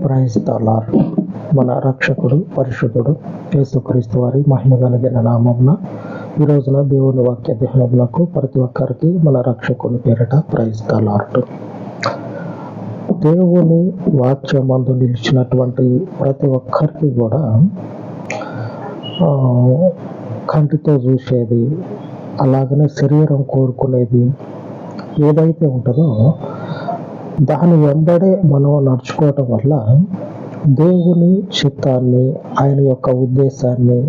Praise తాలార్ మన రక్షకుడు పరిశుద్ధుడు యేసుక్రీస్తు వారి మహిమ కలిగిన నామంన ఈ రోజున దేవుని వాక్య ధ్యానములకు ప్రతి ఒక్కరికి మన రక్షకుని పేరిట ప్రైజ్ తాలార్ట్ దేవుని వాక్యమందు నిలిచినటువంటి ప్రతి ఒక్కరికి కూడా కంటితో చూసేది అలాగనే శరీరం కోరుకునేది ఏదైతే ఉంటుందో దాని వెంబడే మనం నడుచుకోవటం వల్ల దేవుని చిత్తాన్ని ఆయన యొక్క ఉద్దేశాన్ని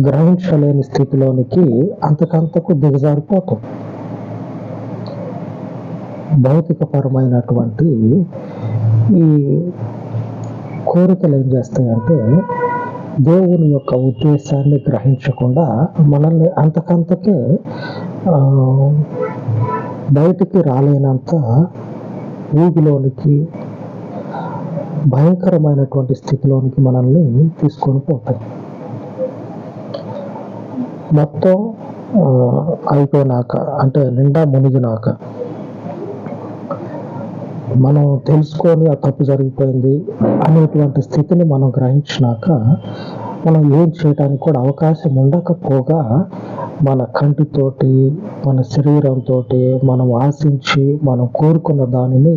గ్రహించలేని స్థితిలోనికి అంతకంతకు దిగజారిపోతాం. భౌతికపరమైనటువంటి ఈ కోరికలు ఏం చేస్తాయంటే దేవుని యొక్క ఉద్దేశాన్ని గ్రహించకుండా మనల్ని అంతకంతకే ఆ, బయటికి రాలేనంత ఊగిలోనికి భయంకరమైనటువంటి స్థితిలోనికి మనల్ని తీసుకొని పోతాయి. మొత్తం అయిపోయినాక అంటే నిండా మునిగినాక మనం తెలుసుకొని ఆ తప్పు జరిగిపోయింది అనేటువంటి స్థితిని మనం గ్రహించినాక మనం ఏం చేయడానికి కూడా అవకాశం ఉండకపోగా మన కంటితోటి మన శరీరంతో మనం ఆశించి మనం కోరుకున్న దానిని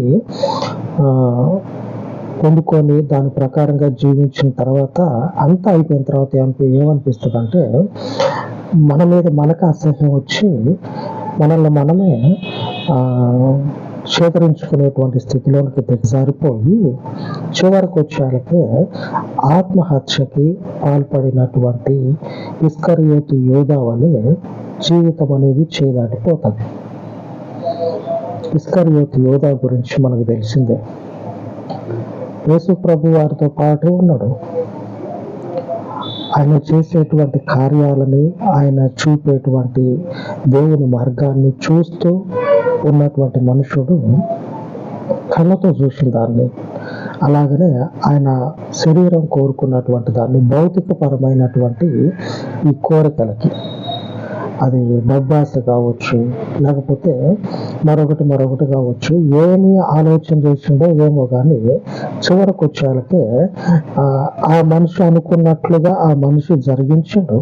పొందుకొని దాని ప్రకారంగా జీవించిన తర్వాత అంతా అయిపోయిన తర్వాత ఏమనిపిస్తుంది అంటే మన మీద మనకు అసహ్యం వచ్చి మనల్ని మనమే చేదరించుకునేటువంటి స్థితిలోనికి దిగజారిపోయి చివరికి వచ్చేళ్ళకి ఆత్మహత్యకి పాల్పడినటువంటి ఇస్కరియోతు యోధా వలె జీవితం అనేది చేదాటిపోతుంది. ఇస్కరియోతు యోధా గురించి మనకు తెలిసిందే. యేసు ప్రభు వారితో పాటే ఉన్నాడు. ఆయన చేసేటువంటి కార్యాలని ఆయన చూపేటువంటి దేవుని మార్గాన్ని చూస్తూ ఉన్నటువంటి మనుషుడు కళ్ళతో చూసిన దాన్ని అలాగనే ఆయన శరీరం కోరుకున్నటువంటి దాన్ని భౌతికపరమైనటువంటి ఈ కోరికలకి. అది డబ్బాస కావచ్చు లేకపోతే మరొకటి మరొకటి కావచ్చు ఏమి ఆలోచన చేసిండో ఏమో కానీ చివరకు వచ్చేళ్ళకే ఆ, మనిషి అనుకున్నట్లుగా ఆ మనిషి జరిగించిండు.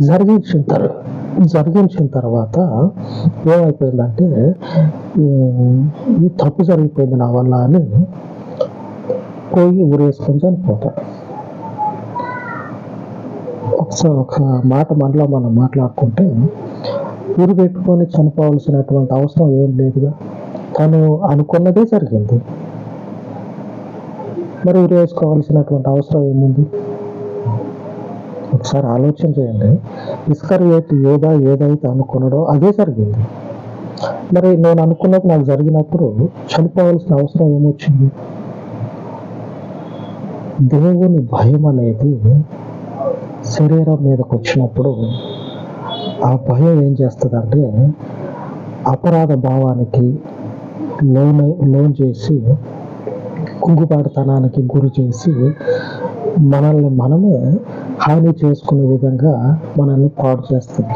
జరిగించిన తర్వాత జరిగించిన తర్వాత ఏమైపోయిందంటే ఈ తప్పు జరిగిపోయింది నా వల్ల అని పోయి ఊరేసుకొని చనిపోతాడు ఒకసారి ఒక మాట మనలో మనం మాట్లాడుకుంటే ఊరు పెట్టుకొని చనిపోవాల్సినటువంటి అవసరం ఏం లేదుగా. తను అనుకున్నదే జరిగింది. మరి ఊరేసుకోవాల్సినటువంటి అవసరం ఏముంది? ఒకసారి ఆలోచన చేయండి. ఇస్కరియోతు యోధ ఏదైతే అనుకున్నాడో అదే జరిగింది. మరి నేను అనుకున్నది నాకు జరిగినప్పుడు చనిపోవాల్సిన అవసరం ఏమొచ్చింది? దేవుని భయం అనేది శరీరం మీదకి వచ్చినప్పుడు ఆ భయం ఏం చేస్తుందంటే అపరాధ భావానికి లోన్ లోన్ చేసి కుంగుబాటుతనానికి గురి చేసి మనల్ని మనమే హాని చేసుకునే విధంగా మనల్ని పాడు చేస్తుంది.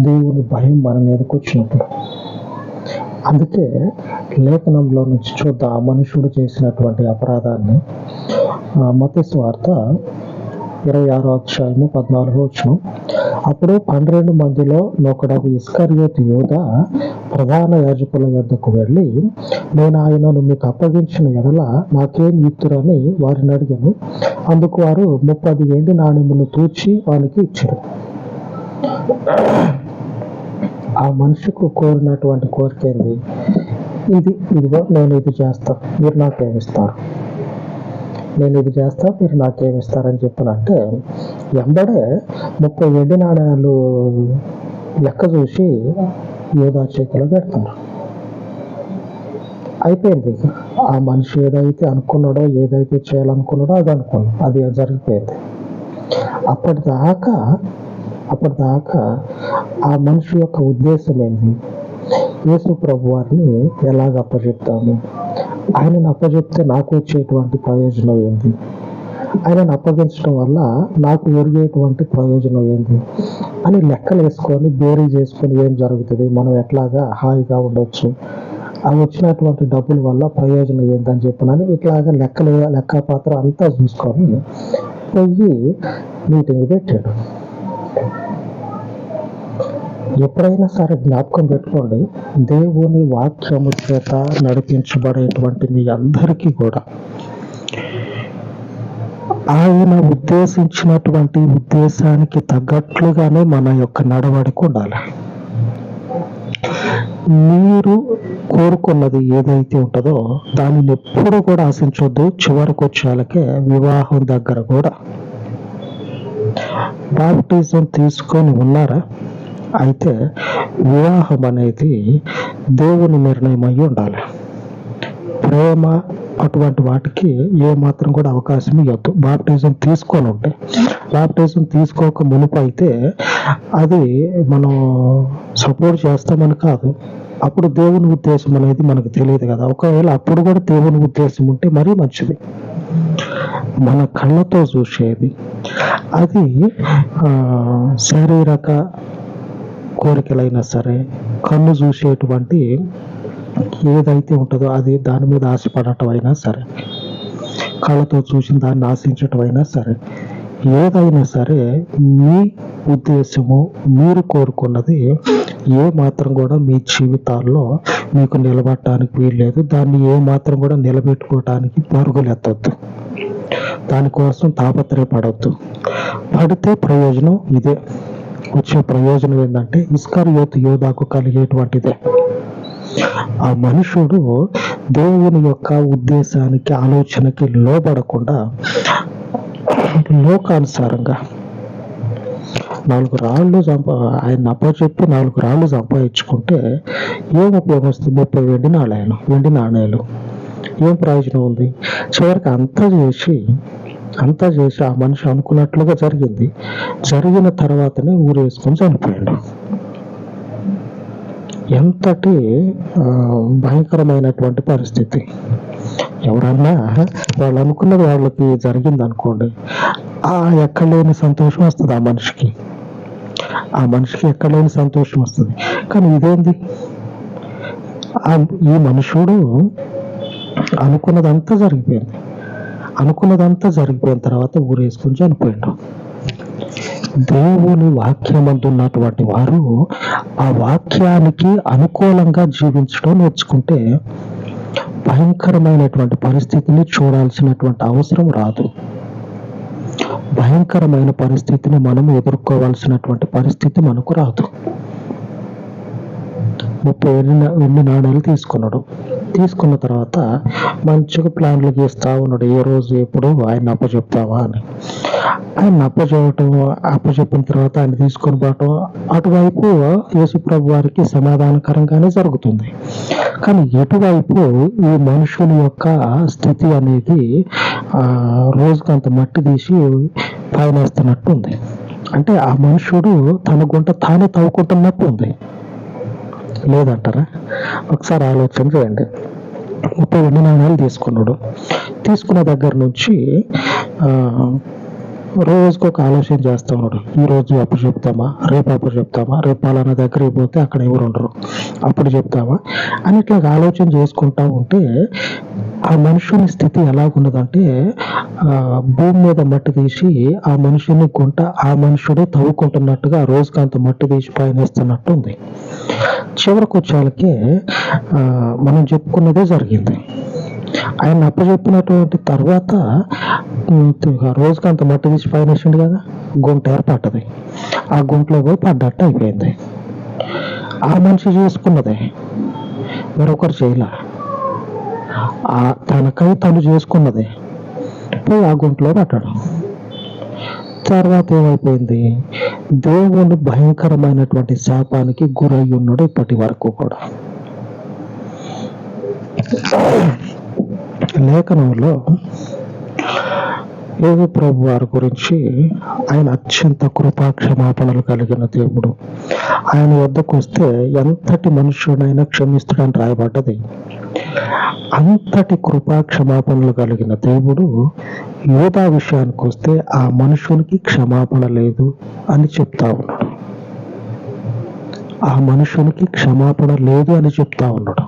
దేవుని భయం మన మీదకి వచ్చినప్పుడు. అందుకే లేఖనంలో నుంచి చూద్దాం. మనుషుడు చేసినటువంటి అపరాధాన్ని. మత స్వార్థ ఇరవై ఆరో అధ్యాయము పద్నాలుగో వచ్చిన అప్పుడు పన్నెండు మందిలో నొకడగు ఇస్కర్యోత్ యోధ ప్రధాన యాజకుల యొద్దకు వెళ్ళి నేను ఆయనను మీకు అప్పగించిన ఎడల నాకేం ఇత్తురని వారిని అడిగాను. అందుకు వారు ముప్పది వెండి నాణ్యములు తూచి వానికి ఇచ్చారు. ఆ మనిషికు కోరినటువంటి కోరిక ఏంది? ఇది ఇదిగో నేను ఇది చేస్తా. మీరు నాకేమిస్తారు నేను ఇది చేస్తా మీరు నాకేమిస్తారని చెప్పానంటే ఎంబడే ముప్పై వెండి నాణ్యాలు లెక్క చూసి యోధా చేతిలో పెడతారు. అయిపోయింది. ఆ మనిషి ఏదైతే అనుకున్నాడో ఏదైతే చేయాలనుకున్నాడో అది అనుకున్నాడు. అది జరిగిపోయింది. అప్పటిదాకా అప్పటిదాకా ఆ మనిషి యొక్క ఉద్దేశం ఏంది? యేసు ప్రభు వారిని ఎలాగ అప్పచెప్తాము ఆయనను అప్పచెప్తే నాకు వచ్చేటువంటి ప్రయోజనం ఏంది? ఆయనను అప్పగించడం వల్ల నాకు ఒరిగేటువంటి ప్రయోజనం ఏంది? అని లెక్కలు వేసుకొని బేరీ చేసుకొని ఏం జరుగుతుంది? మనం ఎట్లాగా హాయిగా ఉండొచ్చు? అవి వచ్చినటువంటి డబ్బుల వల్ల ప్రయోజనం ఏందని చెప్పినని ఇట్లాగా లెక్కలు లెక్క పాత్ర అంతా చూసుకొని పోయి మీటింగ్ పెట్టాడు. ఎప్పుడైనా సరే జ్ఞాపకం పెట్టుకోండి దేవుని వాక్యము చేత నడిపించబడేటువంటి మీ అందరికీ కూడా ఆయన ఉద్దేశించినటువంటి ఉద్దేశానికి తగ్గట్లుగానే మన యొక్క నడవడిక ఉండాలి. మీరు కోరుకున్నది ఏదైతే ఉంటుందో దానిని ఎప్పుడు కూడా ఆశించొద్దు. చివరికి వచ్చేలకే వివాహం దగ్గర కూడా. బాప్టిజం తీసుకొని ఉన్నారా? అయితే వివాహం అనేది దేవుని నిర్ణయం అయి ఉండాలి. ప్రేమ అటువంటి వాటికి ఏ మాత్రం కూడా అవకాశం ఇవ్వద్దు. బాప్టిజం తీసుకొని ఉంటే బాప్టిజం తీసుకోక మునుపు అయితే అది మనం సపోర్ట్ చేస్తామని కాదు. అప్పుడు దేవుని ఉద్దేశం అనేది మనకు తెలియదు కదా. ఒకవేళ అప్పుడు కూడా దేవుని ఉద్దేశం ఉంటే మరీ మంచిది. మన కళ్ళతో చూసేది. అది శారీరక కోరికలైనా సరే కన్ను చూసేటువంటి ఏదైతే ఉంటుందో అది దాని మీద ఆశపడటం అయినా సరే కళ్ళతో చూసిన దాన్ని ఆశించటం అయినా సరే ఏదైనా సరే మీ ఉద్దేశము మీరు కోరుకున్నది ఏ మాత్రం కూడా మీ జీవితాల్లో మీకు నిలబడటానికి వీల్లేదు. దాన్ని ఏ మాత్రం కూడా నిలబెట్టుకోవటానికి పరుగులెత్తద్దు దానికోసం తాపత్రయపడద్దు. పడితే ప్రయోజనం ఇదే. వచ్చే ప్రయోజనం ఏంటంటే ఇస్కరియోత్ యోధాకు కలిగేటువంటిదే. ఆ మనుషుడు దేవుని యొక్క ఉద్దేశానికి ఆలోచనకి లోబడకుండా లోకానుసారంగా నాలుగు రాళ్ళు సంపా ఆయన అప్పచెప్పి నాలుగు రాళ్ళు సంపాదించుకుంటే ఏం ఉపయోగం వస్తుంది ముప్పై వెండి నాణాలు వెండి నాణ్యాలు ఏం ప్రయోజనం ఉంది? చివరికి అంతా చేసి అంతా చేసి ఆ మనిషి అనుకున్నట్లుగా జరిగింది. జరిగిన తర్వాతనే ఊరేసుకొని చనిపోయాడు. ఎంతటి ఆ, భయంకరమైనటువంటి పరిస్థితి? ఎవరన్నా వాళ్ళు అనుకున్నది వాళ్ళకి జరిగింది అనుకోండి ఆ ఎక్కడ లేని సంతోషం వస్తుంది ఆ మనిషికి. ఆ మనిషికి ఎక్కడ లేని సంతోషం వస్తుంది. కానీ ఇదేంది? ఈ మనుషుడు అనుకున్నదంతా జరిగిపోయింది. అనుకున్నదంతా జరిగిపోయిన తర్వాత ఊరేసుకొని చనిపోయిండు. దేవుని వాక్యమందున్నటువంటి వారు ఆ వాక్యానికి అనుకూలంగా జీవించడం నేర్చుకుంటే భయంకరమైనటువంటి పరిస్థితిని చూడాల్సినటువంటి అవసరం రాదు. భయంకరమైన పరిస్థితిని మనం ఎదుర్కోవాల్సినటువంటి పరిస్థితి మనకు రాదు. ముప్పై వెండి వెండి నాణ్యాలు తీసుకున్నాడు? తీసుకున్న తర్వాత మంచిగా ప్లాన్లు గీస్తా ఉన్నాడు. ఏ రోజు ఎప్పుడు ఆయన అప్పచెప్తావా అని. ఆయన అప్పచెప్పటం అప్పచెప్పిన తర్వాత ఆయన తీసుకొని పోవటం అటువైపు యేసుప్రభు వారికి సమాధానకరంగానే జరుగుతుంది. కానీ ఎటువైపు ఈ మనుషుని యొక్క స్థితి అనేది ఆ, రోజుకంత మట్టి తీసి పైన వేస్తున్నట్టు ఉంది అంటే ఆ మనుషుడు తన గుంట తానే తవ్వుకుంటున్నట్టు ఉంది లేదంటారా? ఒకసారి ఆలోచన చేయండి. ముప్పై రెండు నాణాలు తీసుకున్నాడు. తీసుకున్న దగ్గర నుంచి రోజుకు ఒక ఆలోచన చేస్తా ఉన్నాడు. ఈ రోజు అప్పుడు చెప్తామా? రేపు అప్పుడు చెప్తామా? రేపు పలానా దగ్గరికి పోతే అక్కడ ఎవరు ఉండరు. అప్పుడు చెప్తామా? అని ఇట్లా ఆలోచన చేసుకుంటా ఉంటే ఆ మనుషుని స్థితి ఎలాగున్నదంటే ఆ, భూమి మీద మట్టి తీసి ఆ మనుషుని గుంట ఆ మనుషుడే తవ్వుకుంటున్నట్టుగా ఆ రోజుకి అంత మట్టి తీసి పయనిస్తున్నట్టు ఉంది. చివరికి వచ్చేళ్ళకే మనం చెప్పుకున్నదే జరిగింది. ఆయన అప్పచెప్పినటువంటి తర్వాత ఆ రోజుకి అంత మట్టి తీసి పైన వేసిండు కదా గుంట ఏర్పడ్డది. ఆ గుంటలో పోయి పడ్డట్టు అయిపోయింది. ఆ మనిషి చేసుకున్నదే మరొకరు చేయలే. ఆ తనకై తను చేసుకున్నదే పోయి ఆ గుంటలో పడ్డాడు తర్వాత ఏమైపోయింది? దేవుడు భయంకరమైనటువంటి శాపానికి గురై ఉన్నాడు ఇప్పటి వరకు కూడా. లేఖనంలో యేసు ప్రభు వారి గురించి ఆయన అత్యంత కృపా క్షమాపణలు కలిగిన దేవుడు. ఆయన వద్దకు వస్తే ఎంతటి మనుషుడైనా క్షమిస్తుడని రాయబడ్డది. అంతటి కృపా క్షమాపణలు కలిగిన దేవుడు యువత విషయానికి వస్తే ఆ మనుషునికి క్షమాపణ లేదు అని చెప్తా ఉన్నాడు. ఆ మనుషునికి క్షమాపణ లేదు అని చెప్తా ఉన్నాడు.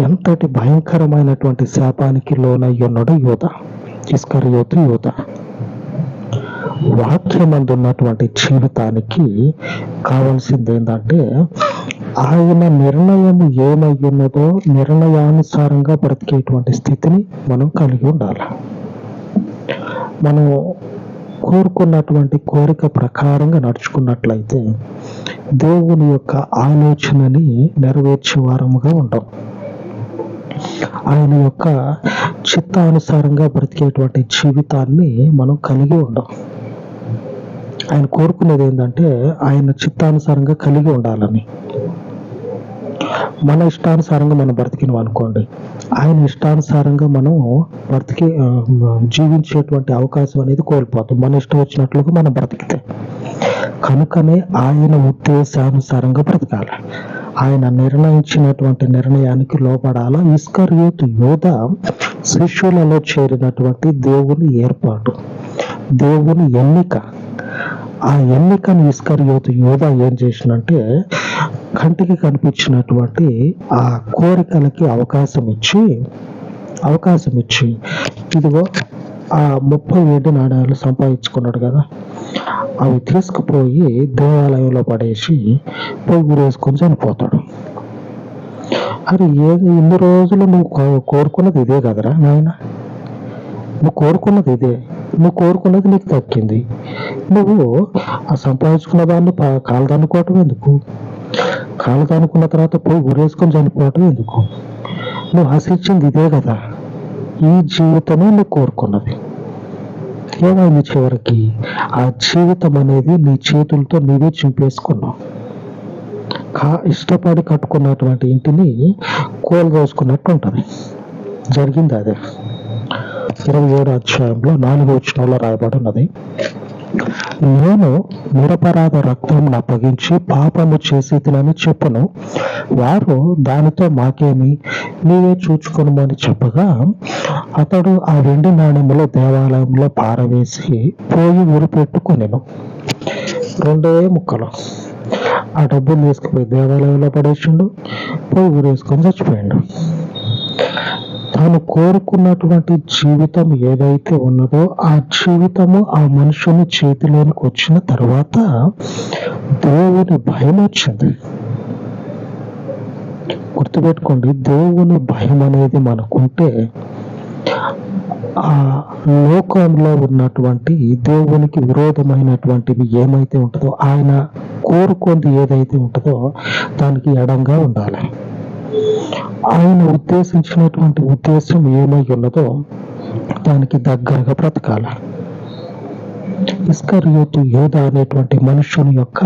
ఎంతటి భయంకరమైనటువంటి శాపానికి లోనయ్యున్నాడు యోధ ఇస్కరియోతు యోధ వాక్యమందున్నటువంటి జీవితానికి కావాల్సింది ఏంటంటే ఆయన నిర్ణయం ఏమయ్యున్నదో నిర్ణయానుసారంగా బ్రతికేటువంటి స్థితిని మనం కలిగి ఉండాలి? మనం కోరుకున్నటువంటి కోరిక ప్రకారంగా నడుచుకున్నట్లయితే దేవుని యొక్క ఆలోచనని నెరవేర్చే వారముగా ఉంటాం ఆయన యొక్క చిత్తానుసారంగా బ్రతికేటువంటి జీవితాన్ని మనం కలిగి ఉండం. ఆయన కోరుకునేది ఏంటంటే ఆయన చిత్తానుసారంగా కలిగి ఉండాలని. మన ఇష్టానుసారంగా మనం బ్రతికినాం అనుకోండి. ఆయన ఇష్టానుసారంగా మనం బ్రతికి జీవించేటువంటి అవకాశం అనేది కోల్పోతాం. మన ఇష్టం వచ్చినట్లుగా మనం బ్రతికితే. కనుకనే ఆయన ఉద్దేశానుసారంగా బ్రతకాలి. ఆయన నిర్ణయించినటువంటి నిర్ణయానికి లోపడాల ఇస్కర్యోత్ యోధ శిష్యులలో చేరినటువంటి దేవుని ఏర్పాటు. దేవుని ఎన్నిక. ఆ ఎన్నికను ఇస్కరియోతు యోధ ఏం చేసినంటే కంటికి కనిపించినటువంటి ఆ కోరికలకి అవకాశం ఇచ్చి అవకాశం ఇచ్చి ఇదిగో ఆ ముప్పై ఏడు నాణ్యాలు సంపాదించుకున్నాడు కదా. అవి తీసుకుపోయి దేవాలయంలో పడేసి పోయి ఊరేసుకొని చనిపోతాడు. అరే ఏది ఇన్ని రోజులు నువ్వు కో- కోరుకున్నది ఇదే కదరా నాయన? నువ్వు కోరుకున్నది ఇదే. నువ్వు కోరుకున్నది నీకు దక్కింది నువ్వు ఆ సంపాదించుకున్న దాన్ని కాలు కాలదనుకోవటం ఎందుకు? కాలదనుకున్న తర్వాత పోయి ఉరేసుకొని చనిపోవటం ఎందుకు? నువ్వు ఆశించింది ఇదే కదా. ఈ జీవితమే నువ్వు కోరుకున్నది. ఏమైంది చివరికి? ఆ జీవితం అనేది నీ చేతులతో నీవే చింపేసుకున్నావు. కా ఇష్టపడి కట్టుకున్నటువంటి ఇంటిని కోలు ఉంటుంది జరిగింది అదే. ఇరవై ఏడు అధ్యాయంలో నాలుగో వచనంలో రాయబడి ఉన్నది. నేను నిరపరాధ రక్తం అప్పగించి పాపము చేసి తినని చెప్పును. వారు దానితో మాకేమి? నీవే చూచుకొనుమని చెప్పగా అతడు ఆ వెండి నాణ్యములో దేవాలయంలో పారవేసి పోయి ఊరు పెట్టుకొనెను రెండే ముక్కలు. ఆ డబ్బులు తీసుకుపోయి దేవాలయంలో పడేసిండు పోయి ఊరేసుకొని చచ్చిపోయాడు. తాను కోరుకున్నటువంటి జీవితం ఏదైతే ఉన్నదో ఆ జీవితము ఆ మనుషుని చేతిలోనికి వచ్చిన తర్వాత దేవుని భయం వచ్చింది. గుర్తుపెట్టుకోండి దేవుని భయం అనేది మనకుంటే ఆ లోకంలో ఉన్నటువంటి దేవునికి విరోధమైనటువంటివి ఏమైతే ఉంటుందో ఆయన కోరుకుంది ఏదైతే ఉంటుందో దానికి ఎడంగా ఉండాలి. ఆయన ఉద్దేశించినటువంటి ఉద్దేశం ఏమై ఉన్నదో దానికి దగ్గరగా బ్రతకాల. ఇస్కరియోతు యోధ అనేటువంటి మనుషుని యొక్క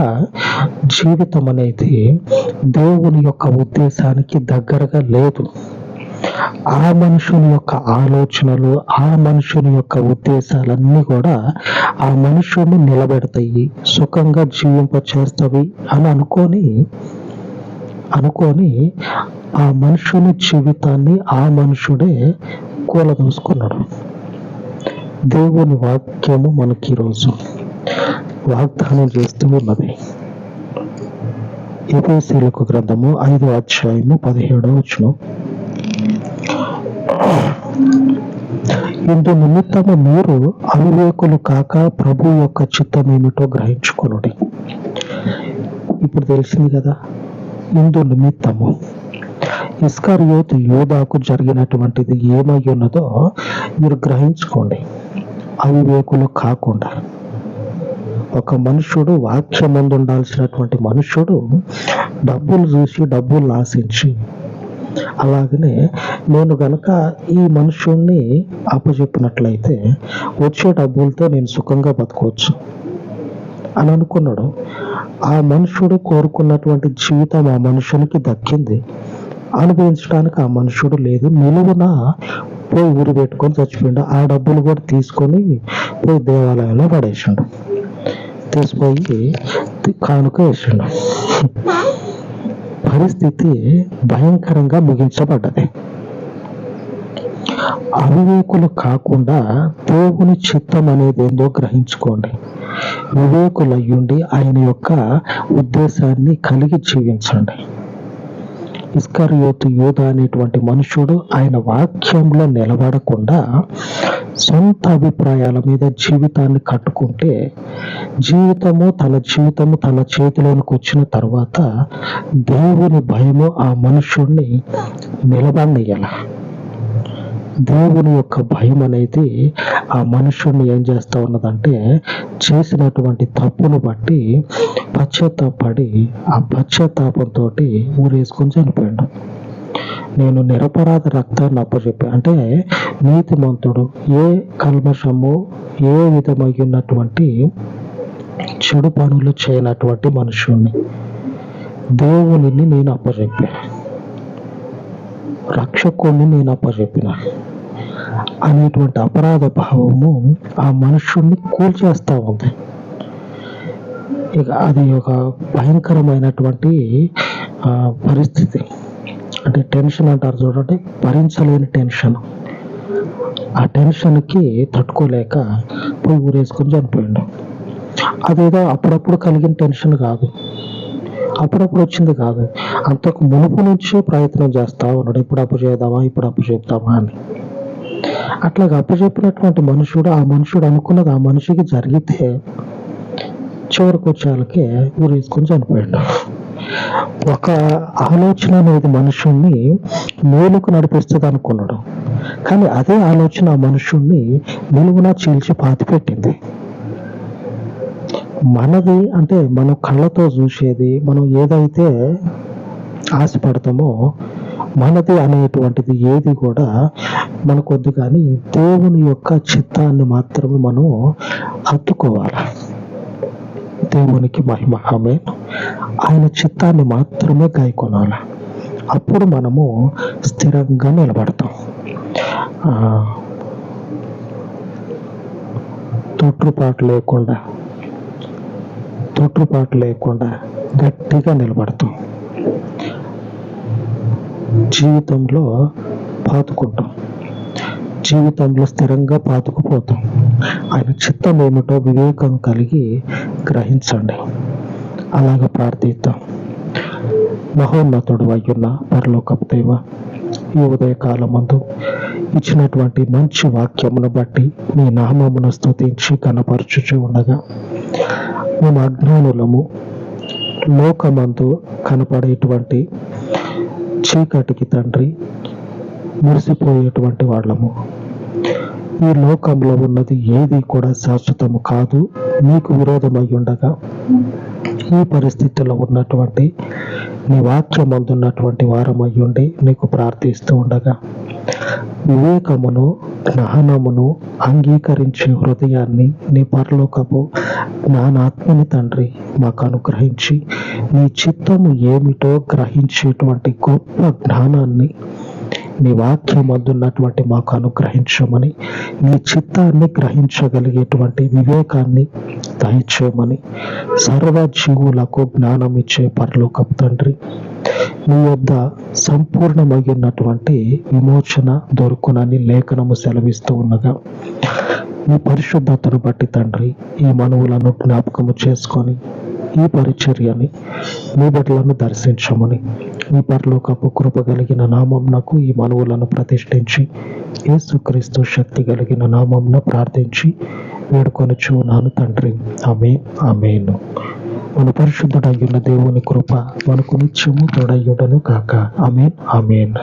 జీవితం అనేది దేవుని యొక్క ఉద్దేశానికి దగ్గరగా లేదు. ఆ మనుషుని యొక్క ఆలోచనలు ఆ మనుషుని యొక్క ఉద్దేశాలన్నీ కూడా ఆ మనుషుని నిలబెడతాయి సుఖంగా జీవింప చేస్తవి అని అనుకొని అనుకొని ఆ మనుషుని జీవితాన్ని ఆ మనుషుడే కూలదోసుకున్నాడు. దేవుని వాక్యము మనకి ఈరోజు వాగ్దానం చేస్తూ ఉన్నది. ఎపిసీలకు గ్రంథము ఐదో అధ్యాయము పదిహేడో వచ్చును ఇందు నిమిత్తము మీరు అవివేకులు కాక ప్రభు యొక్క చిత్తం ఏమిటో ఇప్పుడు తెలిసింది కదా ఇందు నిమిత్తము ఇస్కరియోత్ యోధాకు జరిగినటువంటిది ఏమై ఉన్నదో మీరు గ్రహించుకోండి. అవివేకులు కాకుండా. ఒక మనుషుడు వాక్యమందు ఉండాల్సినటువంటి మనుషుడు డబ్బులు చూసి డబ్బులు ఆశించి అలాగనే నేను గనక ఈ మనుషుణ్ణి అప్పచెప్పినట్లయితే వచ్చే డబ్బులతో నేను సుఖంగా బతకవచ్చు. అని అనుకున్నాడు ఆ మనుషుడు కోరుకున్నటువంటి జీవితం ఆ మనుషునికి దక్కింది. అనుభవించడానికి ఆ మనుషుడు లేదు. నిలువున పోయి ఊరు పెట్టుకొని చచ్చిపోయిండు. ఆ డబ్బులు కూడా తీసుకొని పోయి దేవాలయంలో పడేసిండు. తీసిపోయి కానుక వేసిండు. పరిస్థితి భయంకరంగా ముగించబడ్డది. అవివేకులు కాకుండా దేవుని చిత్తం అనేది ఏందో గ్రహించుకోండి. వివేకులయ్యుండి ఆయన యొక్క ఉద్దేశాన్ని కలిగి జీవించండి. ఇస్కరియోతు యోధ అనేటువంటి మనుషుడు ఆయన వాక్యంలో నిలబడకుండా సొంత అభిప్రాయాల మీద జీవితాన్ని కట్టుకుంటే జీవితము తన జీవితము తన చేతిలోనికి వచ్చిన తర్వాత దేవుని భయము ఆ మనుషుడిని నిలబడేయాలి దేవుని యొక్క భయం అనేది ఆ మనుషుడిని ఏం చేస్తూ ఉన్నదంటే చేసినటువంటి తప్పును బట్టి పశ్చాత్తాపడి ఆ పశ్చాత్తాపంతో ఊరేసుకొని చనిపోయాడు. నేను నిరపరాధ రక్తాన్ని అప్పచెప్పా. అంటే నీతిమంతుడు ఏ కల్మషము ఏ విధమైనటువంటి చెడు పనులు చేయనటువంటి మనుషుణ్ణి దేవునిని నేను అప్పచెప్పా. రక్షకుణ్ణి నేను అప్పచెప్పిన. అనేటువంటి అపరాధ భావము ఆ మనుషుణ్ణి కూల్చేస్తా ఉంది. ఇక అది ఒక భయంకరమైనటువంటి పరిస్థితి. అంటే టెన్షన్ అంటారు చూడండి భరించలేని టెన్షన్. ఆ టెన్షన్కి తట్టుకోలేక పోయి ఊరేసుకొని చనిపోయాడు. అదేదో అప్పుడప్పుడు కలిగిన టెన్షన్ కాదు. అప్పుడప్పుడు వచ్చింది కాదు. అంతకు మునుపు నుంచే ప్రయత్నం చేస్తా ఉన్నాడు. ఇప్పుడు అప్పు చేద్దామా? ఇప్పుడు అప్పు చెప్తామా అని. అట్లా అప్పచెప్పినటువంటి మనుషుడు ఆ మనుషుడు అనుకున్నది ఆ మనిషికి జరిగితే చివరికి వచ్చేళ్ళకి ఊరేసుకొని చనిపోయాడు. ఒక ఆలోచన అనేది మనుషుణ్ణి మేలుకు నడిపిస్తుంది అనుకున్నాడు. కానీ అదే ఆలోచన ఆ మనుషుణ్ణి నిలువున చీల్చి పాతిపెట్టింది. మనది అంటే మనం కళ్ళతో చూసేది మనం ఏదైతే ఆశపడతామో మనది అనేటువంటిది ఏది కూడా మనకొద్దు కానీ దేవుని యొక్క చిత్తాన్ని మాత్రమే మనం హత్తుకోవాలి. దేవునికి మహిమ. ఆమె ఆయన చిత్తాన్ని మాత్రమే గాయకొనాలి. అప్పుడు మనము స్థిరంగా నిలబడతాం. ఆ, తొట్టుపాటు లేకుండా తొట్టుపాటు లేకుండా గట్టిగా నిలబడతాం. జీవితంలో పాతుకుంటాం. జీవితంలో స్థిరంగా పాతుకుపోతాం. ఆయన చిత్తం ఏమిటో వివేకం కలిగి గ్రహించండి. అలాగ ప్రార్థిద్దాం. మహోన్నతుడు అయ్యున్న పరలోకపు దేవ ఈ ఉదయకాలమందు ఇచ్చినటువంటి మంచి వాక్యమును బట్టి మీ నామమును స్థుతించి కనపరచుచూ ఉండగా మేము అజ్ఞానులము లోకమందు కనపడేటువంటి చీకటికి తండ్రి మురిసిపోయేటువంటి వాళ్ళము. ఈ లోకంలో ఉన్నది ఏది కూడా శాశ్వతము కాదు మీకు విరోధమై ఉండగా. ఈ పరిస్థితుల్లో ఉన్నటువంటి నీ వాక్యం అందున్నటువంటి వారమై ఉండి నీకు ప్రార్థిస్తూ ఉండగా. వివేకమును జ్ఞానమును అంగీకరించే హృదయాన్ని నీ పరలోకపు జ్ఞానాత్మని తండ్రి మాకు అనుగ్రహించి నీ చిత్తము ఏమిటో గ్రహించేటువంటి గొప్ప జ్ఞానాన్ని నీ వాక్యం అందున్నటువంటి మాకు అనుగ్రహించమని నీ చిత్తాన్ని గ్రహించగలిగేటువంటి వివేకాన్ని దయచేయమని సర్వ జీవులకు జ్ఞానం ఇచ్చే పరలోకపు తండ్రి నీ వద్ద సంపూర్ణమైనటువంటి విమోచన దొరుకునని లేఖనము సెలవిస్తూ ఉండగా నీ పరిశుద్ధతను బట్టి తండ్రి ఈ మనవులను జ్ఞాపకము చేసుకొని ఈ పరిచర్యని మీ బిడ్డలను దర్శించమని మీ పరలోకపు కృప కలిగిన నామంనకు ఈ మనవులను ప్రతిష్ఠించి యేసుక్రీస్తు శక్తి కలిగిన నామంన ప్రార్థించి వేడుకొని నాను తండ్రి. ఆమె ఆమెను. మన పరిశుద్ధుడయ్యున్న దేవుని కృప మనకు నిత్యము తోడయ్యుడను కాక ఆమెన్ ఆమెన్.